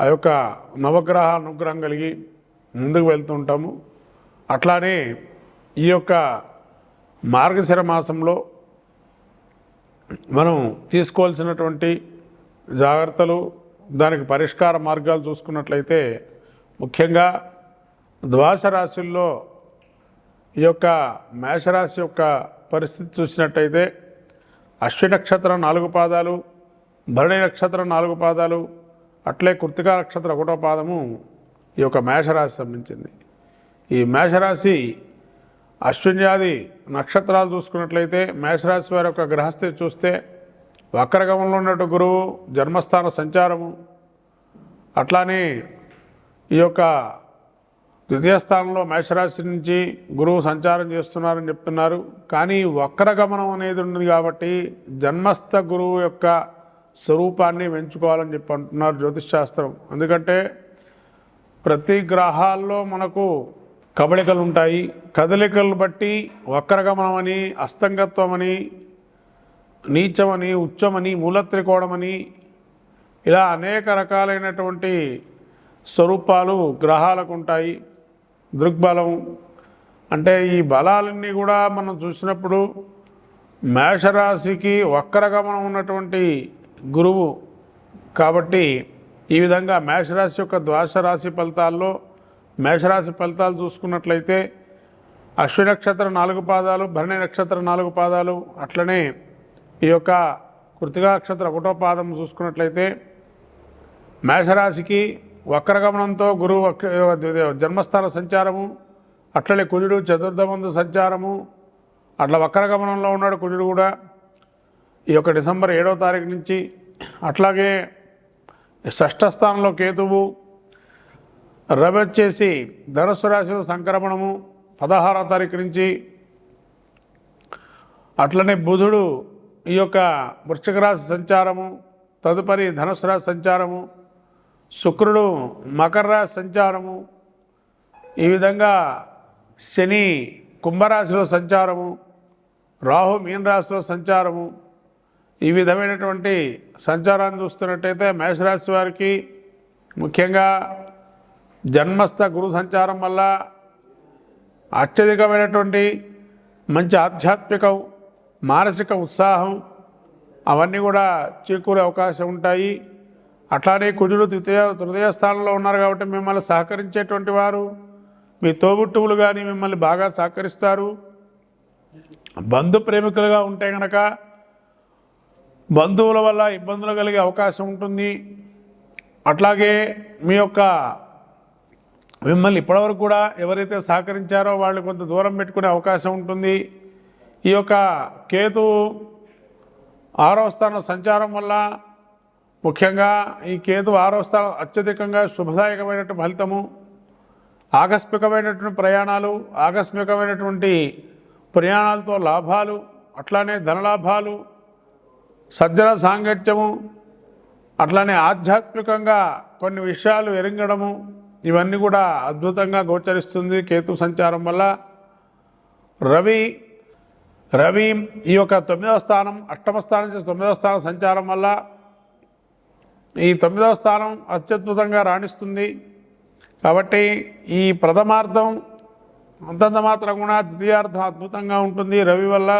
ఆ యొక్క నవగ్రహ అనుగ్రహం కలిగి ముందుకు వెళ్తుంటాము. అట్లానే ఈ యొక్క మార్గశిర మాసంలో మనం తీసుకోవాల్సినటువంటి జాగ్రత్తలు దానికి పరిష్కార మార్గాలు చూసుకున్నట్లయితే ముఖ్యంగా ద్వాస రాశుల్లో ఈ యొక్క మేషరాశి యొక్క పరిస్థితి చూసినట్టయితే అశ్వి నక్షత్రం నాలుగు పాదాలు భరణి నక్షత్రం నాలుగు పాదాలు అట్లే కృతికా నక్షత్ర ఒకటో పాదము ఈ యొక్క మేషరాశి సంబంధించింది. ఈ మేషరాశి అశ్విన్యాది నక్షత్రాలు చూసుకున్నట్లయితే మేషరాశి వారి యొక్క గ్రహస్థి చూస్తే వక్రగమంలో ఉన్నట్టు గురువు జన్మస్థాన సంచారము అట్లానే ఈ యొక్క ద్వితీయ స్థానంలో మేషరాశి నుంచి గురువు సంచారం చేస్తున్నారని చెప్తున్నారు. కానీ వక్రగమనం అనేది ఉన్నది కాబట్టి జన్మస్థ గురువు యొక్క స్వరూపాన్ని పెంచుకోవాలని చెప్పి అంటున్నారు జ్యోతిష్శాస్త్రం. ఎందుకంటే ప్రతి గ్రహాల్లో మనకు కబళికలు ఉంటాయి. కదలికలు బట్టి వక్రగమనమని అస్తంగత్వమని నీచమని ఉచ్చమని మూలత్రికోణమని ఇలా అనేక రకాలైనటువంటి స్వరూపాలు గ్రహాలకు ఉంటాయి. దృగ్బలం అంటే ఈ బలాలన్నీ కూడా మనం చూసినప్పుడు మేషరాశికి వక్రగమనం ఉన్నటువంటి గురువు. కాబట్టి ఈ విధంగా మేషరాశి యొక్క ద్వాదశ రాశి ఫలితాల్లో మేషరాశి ఫలితాలు చూసుకున్నట్లయితే అశ్వి నక్షత్ర నాలుగు పాదాలు భరణి నక్షత్ర నాలుగు పాదాలు అట్లనే ఈ యొక్క కృతికా నక్షత్ర ఒకటో పాదం చూసుకున్నట్లయితే మేషరాశికి వక్రగమనంతో గురువు జన్మస్థాన సంచారము అట్లనే కుజుడు చతుర్థమందు సంచారము అట్లా వక్రగమనంలో ఉన్నాడు కుజుడు కూడా. ఈ యొక్క డిసెంబర్ ఏడవ తారీఖు నుంచి అట్లాగే షష్ఠ స్థానంలో కేతువు రవి వచ్చేసి ధనుసు రాశి సంక్రమణము పదహారవ తారీఖు నుంచి. అట్లనే బుధుడు ఈ యొక్క వృశ్చిక రాశి సంచారము తదుపరి ధనుసు రాశి సంచారము శుక్రుడు మకర రాశి సంచారము ఈ విధంగా శని కుంభరాశిలో సంచారము రాహు మీన రాశిలో సంచారము ఈ విధమైనటువంటి సంచారాన్ని చూస్తున్నట్టయితే మేషరాశి వారికి ముఖ్యంగా జన్మస్థ గురు సంచారం వల్ల అత్యధికమైనటువంటి మంచి ఆధ్యాత్మికం మానసిక ఉత్సాహం అవన్నీ కూడా చేకూరే అవకాశం ఉంటాయి. అట్లానే కుజుడు ద్వితీయ తృతీయ స్థానంలో ఉన్నారు కాబట్టి మిమ్మల్ని సహకరించేటువంటి వారు మీ తోబుట్టువులు కానీ మిమ్మల్ని బాగా సహకరిస్తారు. బంధు ప్రేమికులుగా ఉంటే కనుక బంధువుల వల్ల ఇబ్బందులు కలిగే అవకాశం ఉంటుంది. అట్లాగే మీ యొక్క మిమ్మల్ని ఇప్పటివరకు కూడా ఎవరైతే సహకరించారో వాళ్ళు కొంత దూరం పెట్టుకునే అవకాశం ఉంటుంది. ఈ యొక్క కేతు ఆరో స్థానం సంచారం వల్ల ముఖ్యంగా ఈ కేతు ఆరో స్థానం అత్యధికంగా శుభదాయకమైనటువంటి ఫలితము ఆకస్మికమైనటువంటి ప్రయాణాలు ఆకస్మికమైనటువంటి ప్రయాణాలతో లాభాలు అట్లానే ధనలాభాలు సజ్జన సాంగత్యము అట్లానే ఆధ్యాత్మికంగా కొన్ని విషయాలు ఎరింగడము ఇవన్నీ కూడా అద్భుతంగా గోచరిస్తుంది కేతు సంచారం వల్ల. రవి రవి ఈ యొక్క తొమ్మిదవ స్థానం అష్టమ స్థానం నుంచి తొమ్మిదవ స్థానం సంచారం వల్ల ఈ తొమ్మిదవ స్థానం అత్యద్భుతంగా రాణిస్తుంది. కాబట్టి ఈ ప్రథమార్థం అంతంత మాత్రం కూడా ద్వితీయార్థం అద్భుతంగా ఉంటుంది రవి వల్ల.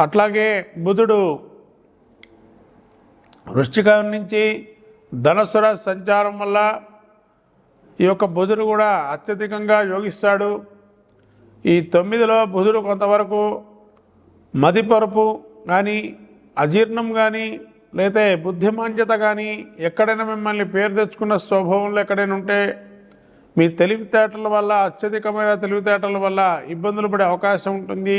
అట్లాగే బుధుడు వృశ్చికం నుంచి ధనుసు రాశి సంచారం వల్ల ఈ యొక్క బుధుడు కూడా అత్యధికంగా యోగిస్తాడు. ఈ తొమ్మిదిలో బుధుడు కొంతవరకు మదిపరుపు కానీ అజీర్ణం కానీ లేతే బుద్ధిమాంద్యత కానీ ఎక్కడైనా మిమ్మల్ని పేరు తెచ్చుకున్న స్వభావంలో ఎక్కడైనా ఉంటే మీ తెలివితేటల వల్ల అత్యధికమైన తెలివితేటల వల్ల ఇబ్బందులు పడే అవకాశం ఉంటుంది.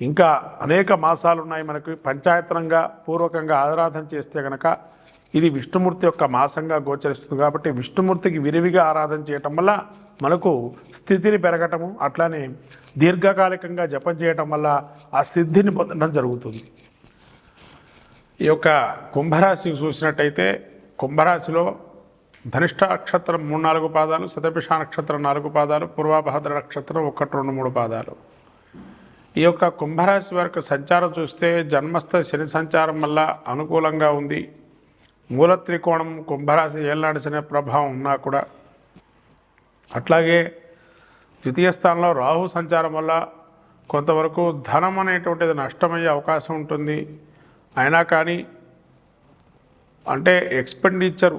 ఇంకా అనేక మాసాలు ఉన్నాయి మనకు పంచాయతనంగా పూర్వకంగా ఆరాధన చేస్తే కనుక ఇది విష్ణుమూర్తి యొక్క మాసంగా గోచరిస్తుంది కాబట్టి విష్ణుమూర్తికి విరివిగా ఆరాధన చేయటం వల్ల మనకు స్థితిని పెరగటము అట్లానే దీర్ఘకాలికంగా జపం చేయటం వల్ల ఆ సిద్ధిని పొందడం జరుగుతుంది. ఈ యొక్క కుంభరాశి చూసినట్టయితే కుంభరాశిలో ధనిష్ట నక్షత్రం మూడు నాలుగు పాదాలు శతభిష నక్షత్రం నాలుగు పాదాలు పూర్వాభాద్ర నక్షత్రం ఒకటి రెండు మూడు పాదాలు. ఈ యొక్క కుంభరాశి వారికి సంచారం చూస్తే జన్మస్థ శని సంచారం వల్ల అనుకూలంగా ఉంది. మూల త్రికోణం కుంభరాశి ఏళ్ళనాడు శని ప్రభావం ఉన్నా కూడా. అట్లాగే ద్వితీయ స్థానంలో రాహు సంచారం వల్ల కొంతవరకు ధనం అనేటువంటిది నష్టమయ్యే అవకాశం ఉంటుంది. అయినా కానీ అంటే ఎక్స్పెండిచర్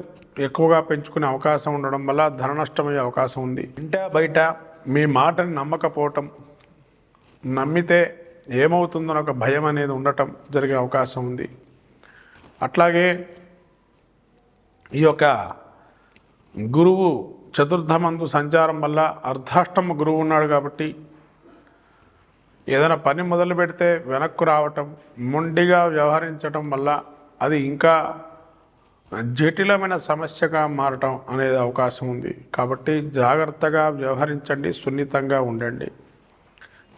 ఎక్కువగా పెంచుకునే అవకాశం ఉండడం వల్ల ధన నష్టమయ్యే అవకాశం ఉంది. ఇంట బయట మీ మాటని నమ్మకపోవటం నమ్మితే ఏమవుతుందో ఒక భయం అనేది ఉండటం జరిగే అవకాశం ఉంది. అట్లాగే ఈ యొక్క గురువు చతుర్థమందు సంచారం వల్ల అర్ధాష్టమ గురువు ఉన్నాడు కాబట్టి ఏదైనా పని మొదలు పెడితే వెనక్కు రావటం మొండిగా వ్యవహరించటం వల్ల అది ఇంకా జటిలమైన సమస్యగా మారటం అనేది అవకాశం ఉంది. కాబట్టి జాగ్రత్తగా వ్యవహరించండి సున్నితంగా ఉండండి.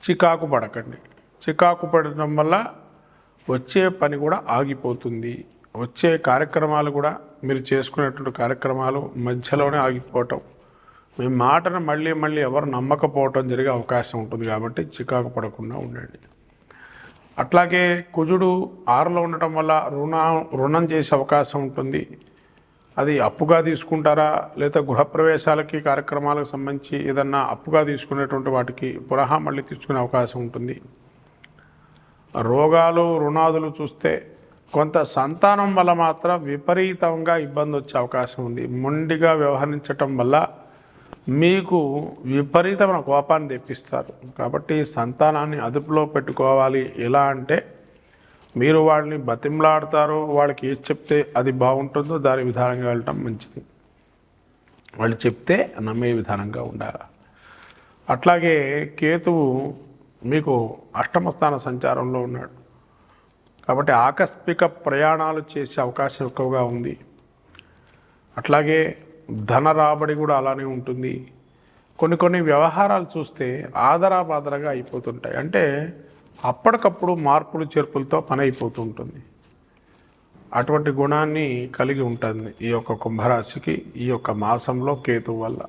చికాకు పడకండి. చికాకు పడటం వల్ల వచ్చే పని కూడా ఆగిపోతుంది. వచ్చే కార్యక్రమాలు కూడా మీరు చేసుకునేటువంటి కార్యక్రమాలు మధ్యలోనే ఆగిపోవటం. మీ మాటను మళ్ళీ మళ్ళీ ఎవరు నమ్మకపోవటం జరిగే అవకాశం ఉంటుంది కాబట్టి చికాకు పడకుండా ఉండండి. అట్లాగే కుజుడు ఆరులో ఉండటం వల్ల రుణ రుణం చేసే అవకాశం ఉంటుంది. అది అప్పుగా తీసుకుంటారా? లేదా గృహప్రవేశాలకి కార్యక్రమాలకు సంబంధించి ఏదన్నా అప్పుగా తీసుకునేటువంటి వాటికి పునః మళ్ళీ తీసుకునే అవకాశం ఉంటుంది. రోగాలు రుణాదులు చూస్తే కొంత సంతానం వల్ల మాత్రం విపరీతంగా ఇబ్బంది వచ్చే అవకాశం ఉంది. మొండిగా వ్యవహరించటం వల్ల మీకు విపరీతమైన కోపాన్ని తెప్పిస్తారు. కాబట్టి సంతానాన్ని అదుపులో పెట్టుకోవాలి. ఎలా అంటే మీరు వాళ్ళని బతిమలాడతారో వాళ్ళకి ఏది చెప్తే అది బాగుంటుందో దాని విధానంగా వెళ్ళటం మంచిది. వాళ్ళు చెప్తే నమ్మే విధానంగా ఉండాలి? అట్లాగే కేతువు మీకు అష్టమ స్థాన సంచారంలో ఉన్నాడు. కాబట్టి ఆకస్మిక ప్రయాణాలు చేసే అవకాశం ఎక్కువగా ఉంది. అట్లాగే ధన రాబడి కూడా అలానే ఉంటుంది. కొన్ని కొన్ని వ్యవహారాలు చూస్తే ఆదరాబాదరగా అయిపోతుంటాయి. అంటే అప్పటికప్పుడు మార్పులు చేర్పులతో పని అయిపోతూ ఉంటుంది అటువంటి గుణాన్ని కలిగి ఉంటుంది ఈ యొక్క కుంభరాశికి ఈ యొక్క మాసంలో కేతు వల్ల.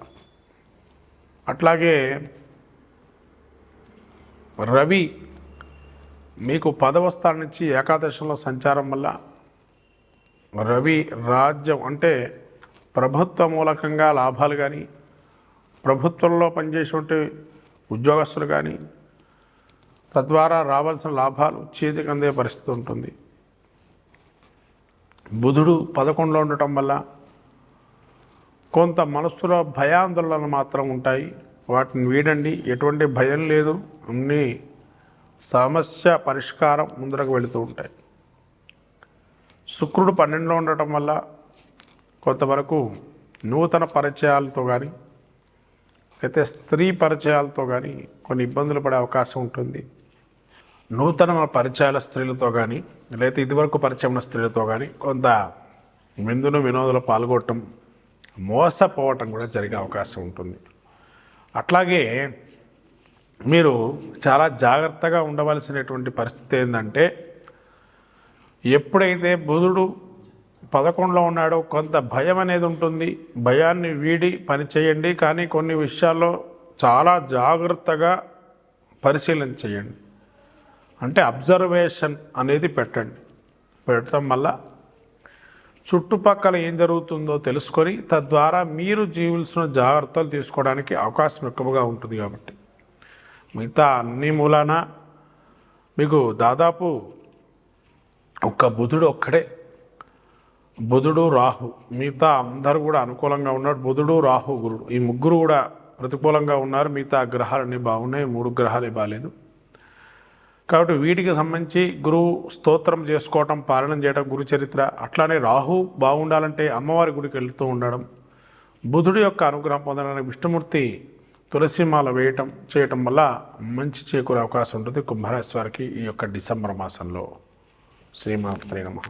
అట్లాగే రవి మీకు పదవ స్థానం నుంచి ఏకాదశంలో సంచారం వల్ల రవి రాజ్యం అంటే ప్రభుత్వ మూలకంగా లాభాలు కానీ ప్రభుత్వంలో పనిచేసేటువంటి ఉద్యోగస్తులు కానీ తద్వారా రావాల్సిన లాభాలు చేతికి అందే పరిస్థితి ఉంటుంది. బుధుడు పదకొండులో ఉండటం వల్ల కొంత మనస్సులో భయాందోళనలు మాత్రం ఉంటాయి. వాటిని వీడండి. ఎటువంటి భయం లేదు. అన్ని సమస్య పరిష్కారం ముందరకు వెళుతూ ఉంటాయి. శుక్రుడు పన్నెండులో ఉండటం వల్ల కొంతవరకు నూతన పరిచయాలతో కానీ అయితే స్త్రీ పరిచయాలతో కానీ కొన్ని ఇబ్బందులు పడే అవకాశం ఉంటుంది. నూతన పరిచయాల స్త్రీలతో కానీ లేకపోతే ఇదివరకు పరిచయం ఉన్న స్త్రీలతో కానీ కొంత విందును వినోదంలో పాల్గొనటం మోసపోవటం కూడా జరిగే అవకాశం ఉంటుంది. అట్లాగే మీరు చాలా జాగ్రత్తగా ఉండవలసినటువంటి పరిస్థితి ఏంటంటే ఎప్పుడైతే బుధుడు పదకొండులో ఉన్నాడో కొంత భయం అనేది ఉంటుంది. భయాన్ని వీడి పని చేయండి కానీ కొన్ని విషయాల్లో చాలా జాగ్రత్తగా పరిశీలన చేయండి. అంటే అబ్జర్వేషన్ అనేది పెట్టండి. పెట్టడం వల్ల చుట్టుపక్కల ఏం జరుగుతుందో తెలుసుకొని తద్వారా మీరు జీవించిన జాగ్రత్తలు తీసుకోవడానికి అవకాశం ఎక్కువగా ఉంటుంది కాబట్టి. మిగతా అన్ని మూలాన మీకు దాదాపు ఒక్క బుధుడు ఒక్కడే. బుధుడు రాహు మిగతా అందరూ కూడా అనుకూలంగా ఉన్నారు. బుధుడు రాహు గురుడు ఈ ముగ్గురు కూడా ప్రతికూలంగా ఉన్నారు. మిగతా గ్రహాలన్నీ బాగున్నాయి. మూడు గ్రహాలే బాగాలేదు. కాబట్టి వీటికి సంబంధించి గురువు స్తోత్రం చేసుకోవటం పాలన చేయడం గురు చరిత్ర అట్లానే రాహు బాగుండాలంటే అమ్మవారి గుడికి వెళుతూ ఉండడం బుధుడి యొక్క అనుగ్రహం పొందడానికి విష్ణుమూర్తి తులసిమాల వేయటం చేయటం వల్ల మంచి చేకూరే అవకాశం ఉంటుంది కుంభరాశి వారికి ఈ యొక్క డిసెంబర్ మాసంలో. శ్రీమాత్రే నమః.